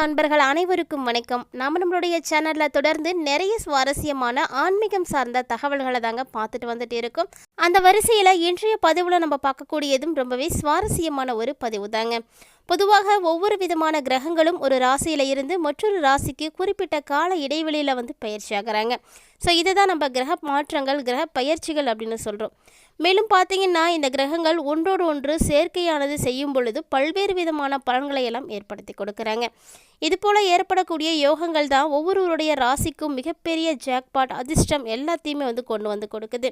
அன்பர்கள் அனைவருக்கும் வணக்கம். நாம் நம்மளுடைய சேனலில் தொடர்ந்து நிறைய சுவாரஸ்யமான ஆன்மீகம் சார்ந்த தகவல்களை தாங்க பார்த்துட்டு வந்துட்டு இருக்கோம். அந்த வரிசையில் இன்றைய பதிவில் நம்ம பார்க்கக்கூடியதும் ரொம்பவே சுவாரஸ்யமான ஒரு பதிவு தாங்க. பொதுவாக ஒவ்வொரு விதமான கிரகங்களும் ஒரு ராசியில் இருந்து மற்றொரு ராசிக்கு குறிப்பிட்ட கால இடைவெளியில் வந்து பயிற்சி ஆகிறாங்க. ஸோ இதை தான் நம்ம கிரக மாற்றங்கள் கிரக பயிற்சிகள் அப்படின்னு சொல்கிறோம் மேலும் பார்த்தீங்கன்னா இந்த கிரகங்கள் ஒன்றோடு ஒன்று சேர்க்கையானது செய்யும் பொழுது பல்வேறு விதமான பலன்களை எல்லாம் ஏற்படுத்தி கொடுக்குறாங்க. இது போல் ஏற்படக்கூடிய யோகங்கள் தான் ஒவ்வொருவருடைய ராசிக்கும் மிகப்பெரிய ஜாக்பாட் அதிர்ஷ்டம் எல்லாத்தையுமே வந்து கொண்டு வந்து கொடுக்குது.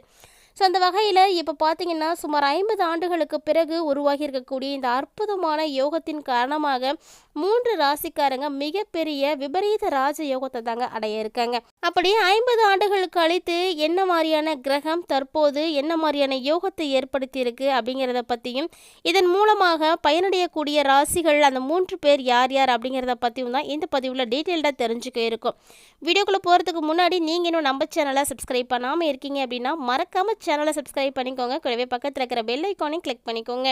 ஸோ அந்த வகையில் இப்போ பார்த்தீங்கன்னா சுமார் ஐம்பது ஆண்டுகளுக்கு பிறகு உருவாகி இருக்கக்கூடிய இந்த அற்புதமான யோகத்தின் காரணமாக மூன்று ராசிக்காரங்க மிகப்பெரிய விபரீத ராஜ யோகத்தை தாங்க அடைய இருக்காங்க. அப்படி ஐம்பது ஆண்டுகளுக்கு அழித்து என்ன மாதிரியான கிரகம் தற்போது என்ன மாதிரியான யோகத்தை ஏற்படுத்தியிருக்கு அப்படிங்கிறத பற்றியும் இதன் மூலமாக பயனடையக்கூடிய ராசிகள் அந்த மூன்று பேர் யார் யார் அப்படிங்கிறத பற்றியும் தான் இந்த பதிவில் டீட்டெயில்டாக தெரிஞ்சுக்க இருக்கும். வீடியோக்குள்ளே போகிறதுக்கு முன்னாடி நீங்கள் இன்னும் நம்ம சேனலை சப்ஸ்கிரைப் பண்ணாமல் இருக்கீங்க அப்படின்னா மறக்காமல் சேனலை சப்ஸ்கிரைப் பண்ணிக்கோங்க. கூடவே பக்கத்தில் இருக்கிற பெல் ஐக்கானையும் கிளிக் பண்ணிக்கோங்க.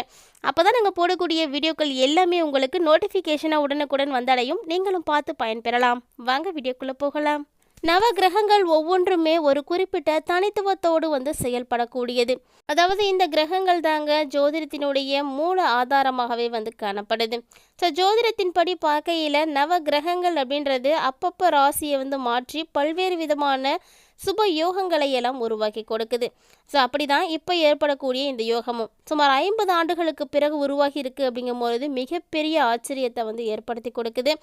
அப்போ தான் நாங்கள் போடக்கூடிய வீடியோக்கள் எல்லாமே உங்களுக்கு நோட்டிஃபிகேஷனாக உடனுக்குடன் வந்தடையும். நீங்களும் பார்த்து பயன்பெறலாம். வாங்க வீடியோக்குள்ளே போகலாம். நவ கிரகங்கள் ஒவ்வொன்றுமே ஒரு குறிப்பிட்ட தனித்துவத்தோடு வந்து செயல்படக்கூடியது. அதாவது இந்த கிரகங்கள் தாங்க ஜோதிடத்தினுடைய மூல ஆதாரமாகவே வந்து காணப்படுது. ஸோ ஜோதிடத்தின்படி பார்க்கையில் நவ கிரகங்கள் அப்படின்றது அப்பப்போ ராசியை வந்து மாற்றி பல்வேறு விதமான சுப யோகங்களை எல்லாம் உருவாக்கி கொடுக்குது. ஸோ அப்படி தான் இப்போ ஏற்படக்கூடிய இந்த யோகமும். சுமார் ஐம்பது ஆண்டுகளுக்கு பிறகு உருவாகி இருக்குது அப்படிங்கும்பொழுது மிகப்பெரிய ஆச்சரியத்தை வந்து ஏற்படுத்தி கொடுக்குது.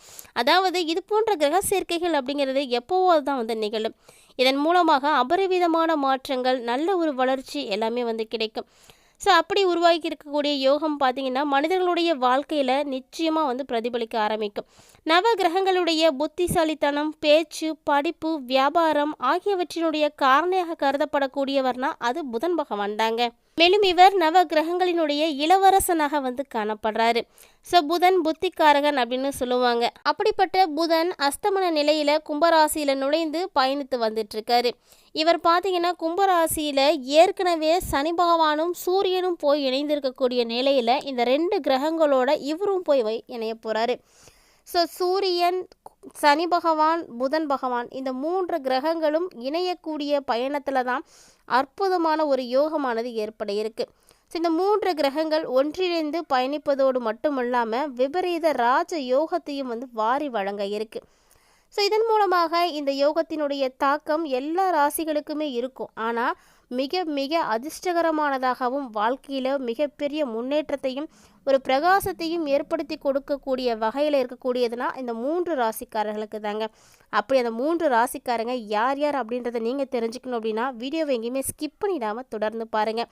அதாவது இது போன்ற கிரக சேர்க்கைகள் அப்படிங்கிறது எப்போவோ தான் வந்து நிகழும். இதன் மூலமாக அபரிவிதமான மாற்றங்கள் நல்ல ஒரு வளர்ச்சி எல்லாமே வந்து கிடைக்கும். ஸோ அப்படி உருவாக்கி இருக்கக்கூடிய யோகம் பார்த்தீங்கன்னா மனிதர்களுடைய வாழ்க்கையில் நிச்சயமாக வந்து பிரதிபலிக்க ஆரம்பிக்கும். நவ கிரகங்களுடைய புத்திசாலித்தனம் பேச்சு படிப்பு வியாபாரம் ஆகியவற்றினுடைய காரணியாக கருதப்படக்கூடியவர்னா அது புதன் பகவான் தாங்க. மேலும் இவர் நவ கிரகங்களினுடைய இளவரசனாக வந்து காணப்படுறாரு. ஸோ புதன் புத்திக்காரகன் அப்படின்னு சொல்லுவாங்க. அப்படிப்பட்ட புதன் அஸ்தமன நிலையில கும்பராசியில நுழைந்து பயணித்து வந்துட்டு இருக்காரு இவர் பார்த்தீங்கன்னா கும்பராசியில ஏற்கனவே சனி பகவானும் சூரியனும் போய் இணைந்திருக்கக்கூடிய நிலையில இந்த ரெண்டு கிரகங்களோட இவரும் போய் வை இணைய போறாரு. ஸோ சூரியன் சனி பகவான் புதன் பகவான் இந்த மூன்று கிரகங்களும் இணையக்கூடிய பயணத்தில் தான் அற்புதமான ஒரு யோகமானது ஏற்பட இருக்கு. ஸோ இந்த மூன்று கிரகங்கள் ஒன்றிணைந்து பயணிப்பதோடு மட்டுமல்லாமல் விபரீத ராஜ யோகத்தையும் வந்து வாரி வழங்க இருக்கு. ஸோ இதன் மூலமாக இந்த யோகத்தினுடைய தாக்கம் எல்லா ராசிகளுக்குமே இருக்கும். ஆனால் மிக மிக அதிர்ஷ்டகரமானதாகவும் வாழ்க்கையில் மிகப்பெரிய முன்னேற்றத்தையும் ஒரு பிரகாசத்தையும் ஏற்படுத்தி கொடுக்கக்கூடிய வகையில் இருக்கக்கூடியதுனா இந்த மூன்று ராசிக்காரர்களுக்கு தாங்க. அப்படி அந்த மூன்று ராசிக்காரங்க யார் யார் அப்படின்றத நீங்கள் தெரிஞ்சுக்கணும் அப்படின்னா வீடியோவை எங்கேயுமே ஸ்கிப் பண்ணிடாமல் தொடர்ந்து பாருங்கள்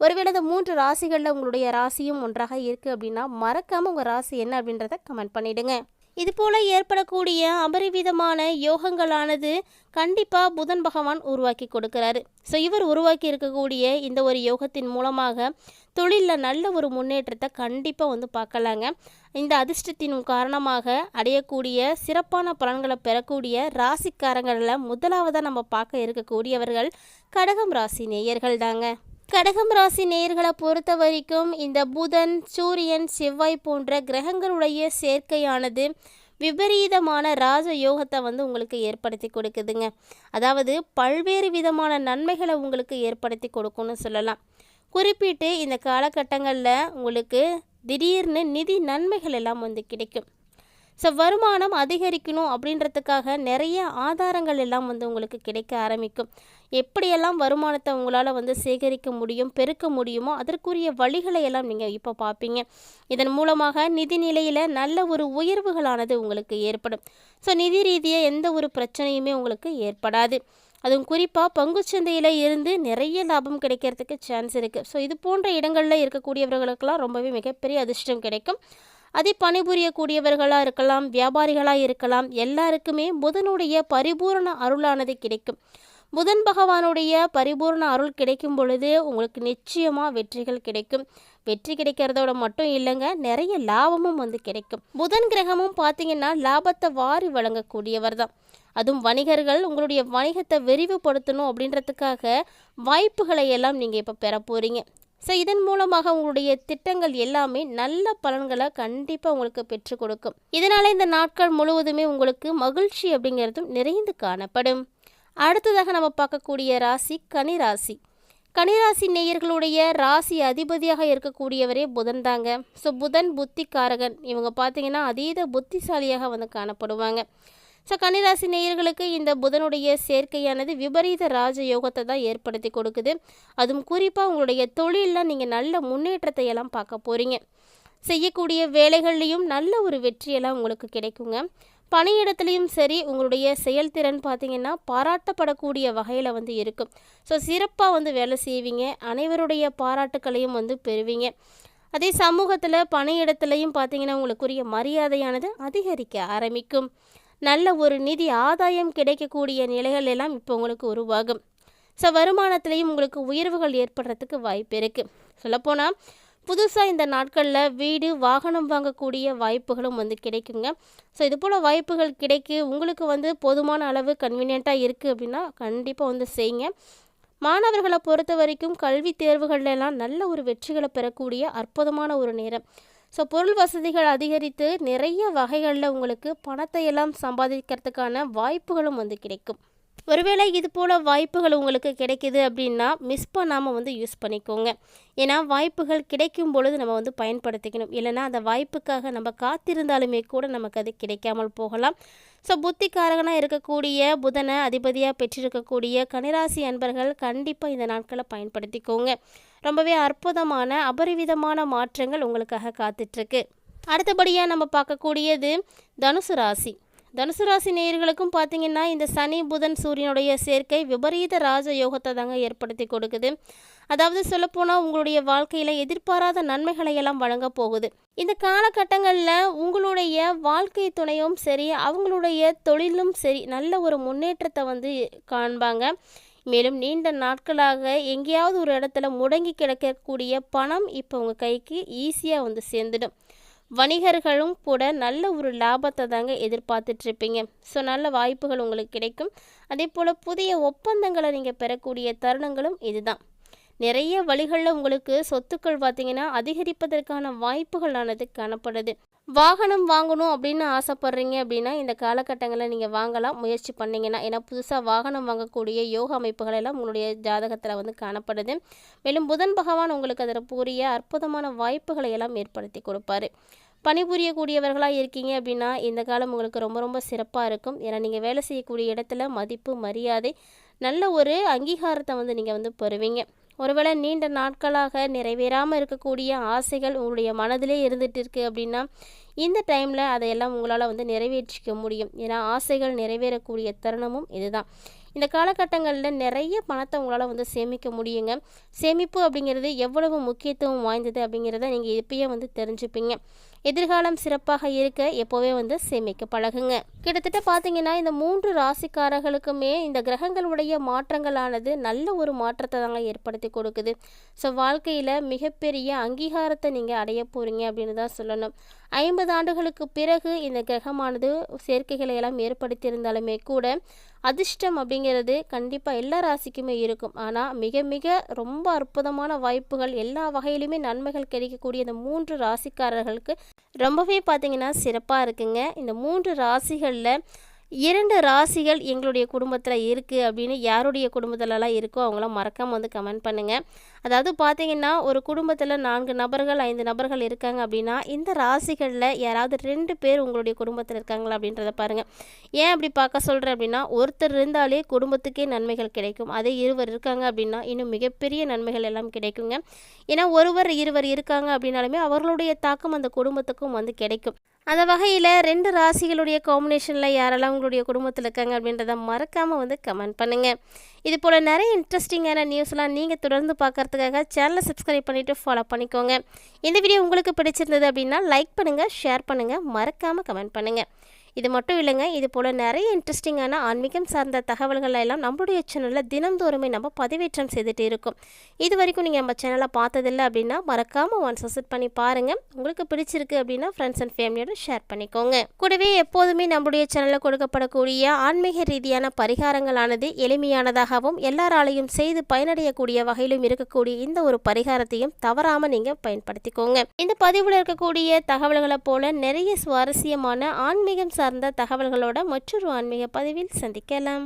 ஒருவேளை இந்த மூன்று ராசிகளில் உங்களுடைய ராசியும் ஒன்றாக இருக்குது அப்படின்னா மறக்காமல் உங்கள் ராசி என்ன அப்படின்றத கமெண்ட் பண்ணிவிடுங்க இதுபோல ஏற்படக்கூடிய அபரிவிதமான யோகங்களானது கண்டிப்பாக புதன் பகவான் உருவாக்கி கொடுக்குறாரு. ஸோ இவர் உருவாக்கி இருக்கக்கூடிய இந்த ஒரு யோகத்தின் மூலமாக தொழிலில் நல்ல ஒரு முன்னேற்றத்தை கண்டிப்பாக வந்து பார்க்கலாங்க. இந்த அதிர்ஷ்டத்தின் காரணமாக அடையக்கூடிய சிறப்பான பலன்களை பெறக்கூடிய ராசிக்காரங்களில் முதலாவதாக நம்ம பார்க்க இருக்கக்கூடியவர்கள் கடகம் ராசி நேயர்கள் தாங்க கடகம் ராசி நேயர்களை பொறுத்த வரைக்கும் இந்த புதன் சூரியன் செவ்வாய் போன்ற கிரகங்களுடைய சேர்க்கையானது விபரீதமான ராஜ யோகத்தை வந்து உங்களுக்கு ஏற்படுத்தி கொடுக்குதுங்க. அதாவது பல்வேறு விதமான நன்மைகளை உங்களுக்கு ஏற்படுத்தி கொடுக்கும்னு சொல்லலாம். குறிப்பிட்டு இந்த காலகட்டங்களில் உங்களுக்கு திடீர்னு நிதி நன்மைகள் எல்லாம் வந்து கிடைக்கும். ஸோ வருமானம் அதிகரிக்கணும் அப்படின்றதுக்காக நிறைய ஆதாரங்கள் எல்லாம் வந்து உங்களுக்கு கிடைக்க ஆரம்பிக்கும். எப்படியெல்லாம் வருமானத்தை உங்களால் வந்து சேகரிக்க முடியும் பெருக்க முடியுமோ அதற்குரிய வழிகளை எல்லாம் நீங்கள் இப்போ பார்ப்பீங்க. இதன் மூலமாக நிதி நிலையில் நல்ல ஒரு உயர்வுகளானது உங்களுக்கு ஏற்படும். ஸோ நிதி ரீதியாக எந்த ஒரு பிரச்சனையுமே உங்களுக்கு ஏற்படாது. அதுவும் குறிப்பாக பங்குச்சந்தையில் இருந்து நிறைய லாபம் கிடைக்கிறதுக்கு சான்ஸ் இருக்குது ஸோ இது போன்ற இடங்களில் இருக்கக்கூடியவர்களுக்கெல்லாம் ரொம்பவே மிகப்பெரிய அதிர்ஷ்டம் கிடைக்கும். அதை பணிபுரியக்கூடியவர்களாக இருக்கலாம் வியாபாரிகளாக இருக்கலாம் எல்லாருக்குமே புதனுடைய பரிபூரண அருளானது கிடைக்கும். புதன் பகவானுடைய பரிபூர்ண அருள் கிடைக்கும் பொழுது உங்களுக்கு நிச்சயமாக வெற்றிகள் கிடைக்கும். வெற்றி கிடைக்கிறதோட மட்டும் இல்லைங்க நிறைய லாபமும் வந்து கிடைக்கும். புதன் கிரகமும் பார்த்தீங்கன்னா லாபத்தை வாரி வழங்கக்கூடியவர் தான். அதுவும் வணிகர்கள் உங்களுடைய வணிகத்தை விரிவுபடுத்தணும் அப்படின்றதுக்காக வாய்ப்புகளை எல்லாம் நீங்கள் இப்போ பெற போகிறீங்க ஸோ இதன் மூலமாக உங்களுடைய திட்டங்கள் எல்லாமே நல்ல பலன்களை கண்டிப்பாக உங்களுக்கு பெற்றுக் கொடுக்கும். இதனால் இந்த நாட்கள் முழுவதுமே உங்களுக்கு மகிழ்ச்சி அப்படிங்கிறதும் நிறைந்து காணப்படும். அடுத்ததாக நம்ம பார்க்கக்கூடிய ராசி கனிராசி கனிராசி நேயர்களுடைய ராசி அதிபதியாக இருக்கக்கூடியவரே புதன் தாங்க. ஸோ புதன் புத்திக்காரகன். இவங்க பார்த்தீங்கன்னா அதீத புத்திசாலியாக வந்து காணப்படுவாங்க. ஸோ கன்னிராசி நேயர்களுக்கு இந்த புதனுடைய சேர்க்கையானது விபரீத ராஜ யோகத்தை தான் ஏற்படுத்தி கொடுக்குது. அதுவும் குறிப்பாக உங்களுடைய தொழிலில் நீங்கள் நல்ல முன்னேற்றத்தை எல்லாம் பார்க்க போகிறீங்க செய்யக்கூடிய வேலைகள்லையும் நல்ல ஒரு வெற்றியெல்லாம் உங்களுக்கு கிடைக்குங்க. பணியிடத்துலையும் சரி உங்களுடைய செயல்திறன் பார்த்திங்கன்னா பாராட்டப்படக்கூடிய வகையில் வந்து இருக்கும் ஸோ சிறப்பாக வந்து வேலை செய்வீங்க. அனைவருடைய பாராட்டுக்களையும் வந்து பெறுவீங்க. அதே சமூகத்தில் பணியிடத்துலையும் பார்த்தீங்கன்னா உங்களுக்குரிய மரியாதையானது அதிகரிக்க ஆரம்பிக்கும். நல்ல ஒரு நிதி ஆதாயம் கிடைக்கக்கூடிய நிலைகள் எல்லாம் இப்போ உங்களுக்கு உருவாகும். ஸோ வருமானத்திலையும் உங்களுக்கு உயர்வுகள் ஏற்படுறதுக்கு வாய்ப்பு இருக்குது சொல்லப்போனால் புதுசாக இந்த நாட்களில் வீடு வாகனம் வாங்கக்கூடிய வாய்ப்புகளும் வந்து கிடைக்குங்க. ஸோ இது போல் வாய்ப்புகள் கிடைக்கு உங்களுக்கு வந்து போதுமான அளவு கன்வீனியண்ட்டாக இருக்குது அப்படின்னா கண்டிப்பாக வந்து செய்யுங்க. மாணவர்களை பொறுத்த வரைக்கும் கல்வி தேர்வுகள்லாம் நல்ல ஒரு வெற்றிகளை பெறக்கூடிய அற்புதமான ஒரு நேரம். ஸோ பொருள் வசதிகள் அதிகரித்து நிறைய வகைகளில் உங்களுக்கு பணத்தை எல்லாம் சம்பாதிக்கிறதுக்கான வாய்ப்புகளும் வந்து கிடைக்கும். ஒருவேளை இது போல் வாய்ப்புகள் உங்களுக்கு கிடைக்கிது அப்படின்னா மிஸ் பண்ணாமல் வந்து யூஸ் பண்ணிக்கோங்க. ஏன்னா வாய்ப்புகள் கிடைக்கும் பொழுது நம்ம வந்து பயன்படுத்திக்கணும். இல்லைனா அந்த வாய்ப்புக்காக நம்ம காத்திருந்தாலுமே கூட நமக்கு அது கிடைக்காமல் போகலாம். ஸோ புத்திக்காரகனாக இருக்கக்கூடிய புதனை அதிபதியாக பெற்றிருக்கக்கூடிய கனிராசி அன்பர்கள் கண்டிப்பாக இந்த நாட்களை பயன்படுத்திக்கோங்க. ரொம்பவே அற்புதமான அபரிவிதமான மாற்றங்கள் உங்களுக்காக காத்துட்ருக்கு. அடுத்தபடியாக நம்ம பார்க்கக்கூடியது தனுசு ராசி. தனுசு ராசி நேயர்களுக்கும் பார்த்தீங்கன்னா இந்த சனி புதன் சூரியனுடைய சேர்க்கை விபரீத ராஜ யோகத்தை தாங்க ஏற்படுத்தி கொடுக்குது. அதாவது சொல்லப்போனால் உங்களுடைய வாழ்க்கையில் எதிர்பாராத நன்மைகளை எல்லாம் வழங்க போகுது. இந்த காலகட்டங்களில் உங்களுடைய வாழ்க்கை துணையும் சரி அவங்களுடைய தொழிலும் சரி நல்ல ஒரு முன்னேற்றத்தை வந்து காண்பாங்க. மேலும் நீண்ட நாட்களாக எங்கேயாவது ஒரு இடத்துல முடங்கி கிடக்கக்கூடிய பணம் இப்போ உங்கள் கைக்கு ஈஸியாக வந்து சேர்ந்துடும். வணிகர்களும் கூட நல்ல ஒரு லாபத்தை தாங்க எதிர்பார்த்துட்ருப்பீங்க ஸோ நல்ல வாய்ப்புகள் உங்களுக்கு கிடைக்கும். அதே போல் புதிய ஒப்பந்தங்களை நீங்கள் பெறக்கூடிய தருணங்களும் இதுதான். நிறைய வழிகளில் உங்களுக்கு சொத்துக்கள் பார்த்தீங்கன்னா அதிகரிப்பதற்கான வாய்ப்புகளானது காணப்படுது. வாகனம் வாங்கணும் அப்படின்னு ஆசைப்பட்றீங்க அப்படின்னா இந்த காலகட்டங்களில் நீங்கள் வாங்கலாம் முயற்சி பண்ணிங்கன்னா. ஏன்னா புதுசாக வாகனம் வாங்கக்கூடிய யோக அமைப்புகள் எல்லாம் உங்களுடைய ஜாதகத்தில் வந்து காணப்படுது. மேலும் புதன் பகவான் உங்களுக்கு அதில் பூரிய அற்புதமான வாய்ப்புகளை எல்லாம் ஏற்படுத்தி கொடுப்பாரு. பணிபுரியக்கூடியவர்களாக இருக்கீங்க அப்படின்னா இந்த காலம் உங்களுக்கு ரொம்ப ரொம்ப சிறப்பாக இருக்கும். ஏன்னா நீங்கள் வேலை செய்யக்கூடிய இடத்துல மதிப்பு மரியாதை நல்ல ஒரு அங்கீகாரத்தை வந்து நீங்கள் வந்து பெறுவீங்க. ஒருவேளை நீண்ட நாட்களாக நிறைவேறாமல் இருக்கக்கூடிய ஆசைகள் உங்களுடைய மனதிலே இருந்துகிட்டு இருக்குது அப்படின்னா இந்த டைமில் அதையெல்லாம் உங்களால் வந்து நிறைவேற்றிக்க முடியும். ஏன்னா ஆசைகள் நிறைவேறக்கூடிய தருணமும் இதுதான். இந்த காலகட்டங்களில் நிறைய பணத்தை உங்களால் வந்து சேமிக்க முடியுங்க. சேமிப்பு அப்படிங்கிறது எவ்வளவு முக்கியத்துவம் வாய்ந்தது அப்படிங்கிறத நீங்கள் இப்பயே வந்து தெரிஞ்சுப்பீங்க. எதிர்காலம் சிறப்பாக இருக்க எப்போவே வந்து சேமிக்க பழகுங்க. கிட்டத்தட்ட பார்த்தீங்கன்னா இந்த மூன்று ராசிக்காரர்களுக்குமே இந்த கிரகங்களுடைய மாற்றங்களானது நல்ல ஒரு மாற்றத்தை தாங்க ஏற்படுத்தி கொடுக்குது. ஸோ வாழ்க்கையில் மிகப்பெரிய அங்கீகாரத்தை நீங்கள் அடைய போகிறீங்க அப்படின்னு தான் சொல்லணும். ஐம்பது ஆண்டுகளுக்கு பிறகு இந்த கிரகமானது சேர்க்கைகளை எல்லாம் ஏற்படுத்தியிருந்தாலுமே கூட அதிர்ஷ்டம் அப்படிங்கிறது கண்டிப்பாக எல்லா ராசிக்குமே இருக்கும். ஆனால் மிக மிக ரொம்ப அற்புதமான வாய்ப்புகள் எல்லா வகையிலுமே நன்மைகள் கிடைக்கக்கூடிய இந்த மூன்று ராசிக்காரர்களுக்கு ரொம்பவே பார்த்திங்கன்னா சிறப்பாக இருக்குங்க. இந்த மூன்று ராசிகளில் இரண்டு ராசிகள் எங்களுடைய குடும்பத்தில் இருக்குது அப்படின்னு யாருடைய குடும்பத்திலலாம் இருக்கோ அவங்களாம் மறக்காமல் வந்து கமெண்ட் பண்ணுங்கள் அதாவது பார்த்தீங்கன்னா ஒரு குடும்பத்தில் நான்கு நபர்கள் ஐந்து நபர்கள் இருக்காங்க அப்படின்னா இந்த ராசிகளில் யாராவது ரெண்டு பேர் உங்களுடைய குடும்பத்தில் இருக்காங்களா அப்படின்றத பாருங்கள் ஏன் அப்படி பார்க்க சொல்கிறேன் அப்படின்னா ஒருத்தர் இருந்தாலே குடும்பத்துக்கே நன்மைகள் கிடைக்கும். அதே இருவர் இருக்காங்க அப்படின்னா இன்னும் மிகப்பெரிய நன்மைகள் எல்லாம் கிடைக்குங்க. ஏன்னா ஒருவர் இருவர் இருக்காங்க அப்படின்னாலுமே அவர்களுடைய தாக்கம் அந்த குடும்பத்துக்கும் வந்து கிடைக்கும். அந்த வகையில் ரெண்டு ராசிகளுடைய காம்பினேஷனில் யாரெல்லாம் உங்களுடைய குடும்பத்தில் இருக்காங்க அப்படின்றத மறக்காமல் வந்து கமெண்ட் பண்ணுங்கள் இது போல் நிறைய இன்ட்ரெஸ்டிங்கான நியூஸ்லாம் நீங்கள் தொடர்ந்து பார்க்குறதுக்காக சேனலை சப்ஸ்கிரைப் பண்ணிவிட்டு ஃபாலோ பண்ணிக்கோங்க. இந்த வீடியோ உங்களுக்கு பிடிச்சிருந்தது அப்படின்னா லைக் பண்ணுங்கள் ஷேர் பண்ணுங்கள் மறக்காமல் கமெண்ட் பண்ணுங்கள் இது மட்டும் இல்லைங்க இது போல் நிறைய இன்ட்ரெஸ்டிங்கான ஆன்மீகம் சார்ந்த தகவல்களை எல்லாம் நம்மளுடைய சேனலில் தினந்தோறுமே நம்ம பதிவேற்றம் செய்துட்டு இருக்கோம். இது வரைக்கும் நீங்கள் நம்ம சேனலை பார்த்ததில்ல அப்படின்னா மறக்காமல் ஒன்ஸ் விசிட் பண்ணி பாருங்கள் உங்களுக்கு பிடிச்சிருக்கு அப்படின்னா ஃப்ரெண்ட்ஸ் அண்ட் ஃபேமிலியோட ஷேர் பண்ணிக்கோங்க. கூடவே எப்போதுமே நம்மளுடைய சேனலில் கொடுக்கப்படக்கூடிய ஆன்மீக ரீதியான பரிகாரங்களானது எளிமையானதாகவும் எல்லாராலையும் செய்து பயனடையக்கூடிய வகையிலும் இருக்கக்கூடிய இந்த ஒரு பரிகாரத்தையும் தவறாமல் நீங்கள் பயன்படுத்திக்கோங்க. இந்த பதிவில் இருக்கக்கூடிய தகவல்களை போல நிறைய சுவாரஸ்யமான ஆன்மீகம் சார் சார்ந்த தகவல்களோட மற்றொரு ஆன்மீக பதிவில் சந்திக்கலாம்.